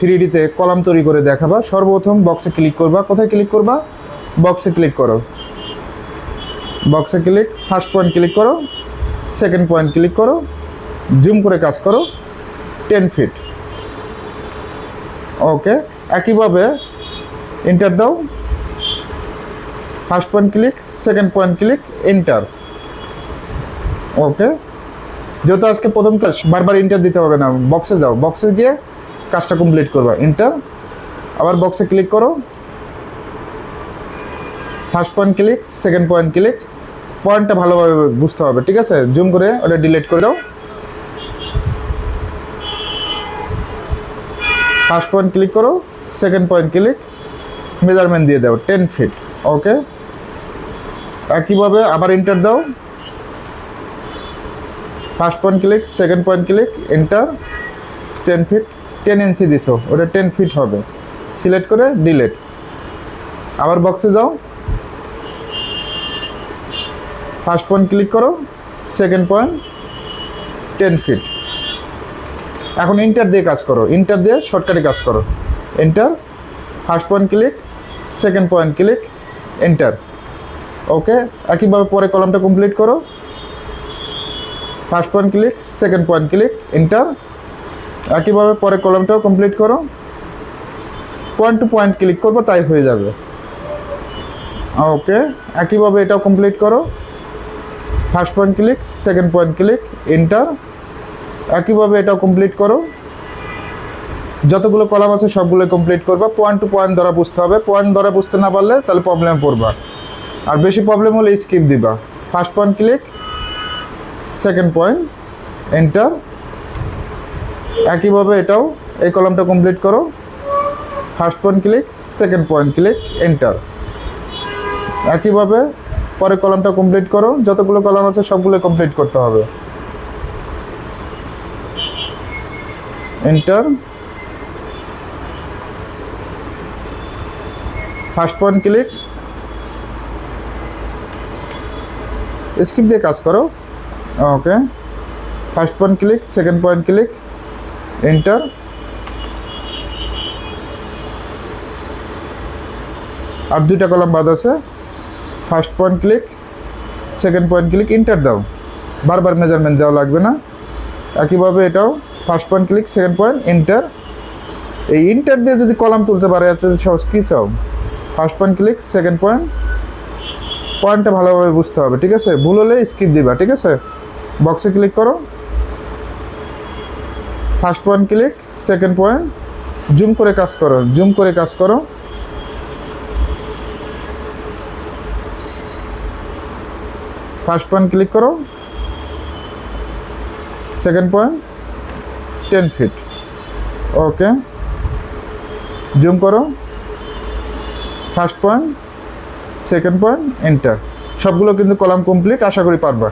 Three ডিতে column তৈরি করে দেখাবা। সর্বপ্রথম বক্সে ক্লিক করবা। কোথায় ক্লিক করবা? বক্সে ক্লিক করো। বক্সে ক্লিক ফার্স্ট পয়েন্ট ক্লিক করো। সেকেন্ড পয়েন্ট ক্লিক করো। জুম করে কাজ করো। টেন ফিট ওকে একইভাবে এন্টার দাও। First point click second point click enter okay যেহেতু আজকে প্রথম কাজ বারবার ইন্টার দিতে হবে না। বক্সে যাও। বক্সে গিয়ে কাজটা কমপ্লিট করবা। ইন্টার আবার বক্সে ক্লিক করো। First point click second point click পয়েন্টটা ভালোভাবে বুঝতে হবে, ঠিক আছে? জুম করে ওটা ডিলিট করে দাও। ফার্স্ট পয়েন্ট ক্লিক করো সেকেন্ড পয়েন্ট ক্লিক মেজারমেন্ট দিয়ে দাও টেন ফিট ওকে একইভাবে আবার এন্টার দাও। First point click second point click enter ten feet ten inch দিছো, ওটা টেন ফিট হবে। সিলেক্ট করে ডিলেট। আবার বক্সে যাও। ফার্স্ট পয়েন্ট ক্লিক করো, সেকেন্ড পয়েন্ট টেন ফিট। এখন ইন্টার দিয়ে কাজ করো, ইন্টার দিয়ে শর্টকাটে কাজ করো। Enter first point click, second point click enter okay একইভাবে পরে কলমটা কমপ্লিট করো। First point click, second point click enter একইভাবে পরে কলমটাও কমপ্লিট করো। পয়েন্ট টু পয়েন্ট ক্লিক করব, তাই হয়ে যাবে। ওকে একইভাবে এটাও কমপ্লিট করো। First point click second point click enter একইভাবে এটাও কমপ্লিট করো। যতগুলো কলাম আছে সবগুলো কমপ্লিট করবা। পয়েন্ট টু পয়েন্ট ধরা বুঝতে হবে। পয়েন্ট ধরা বুঝতে না পারলে তাহলে প্রবলেম পড়বা। আর বেশি প্রবলেম হলে স্কিপ দিবা। First point click second point enter একইভাবে এটাও, এই কলামটা কমপ্লিট করো। First point click second point click enter একইভাবে পরে কলামটা কমপ্লিট করো, যতগুলো কলাম আছে সবগুলো কমপ্লিট করতে হবে। Enter first point click skip দিয়ে কাজ করো। Okay first point click second point click enter আর দুইটা কলাম বাদ আছে। First point click second point click enter দাও। বারবার মেজারমেন্ট দেওয়া লাগবে না। একইভাবে এটাও first point click second point enter এই ইন্টার দিয়ে যদি কলাম তুলতে পারে আছে সহজ কী চাও? First point click second point পয়েন্টটা ভালোভাবে বুঝতে হবে, ঠিক আছে? ভুল হলে স্কিপ দিবা, ঠিক আছে? বক্সে ক্লিক করো। First point click second point zoom করে কাজ করো জুম করে কাজ করো। ফার্স্ট পয়েন্ট ক্লিক করো। Second point ten feet okay zoom করো। First point second point enter সবগুলো কিন্তু কলাম কমপ্লিট আশা করি পারবা।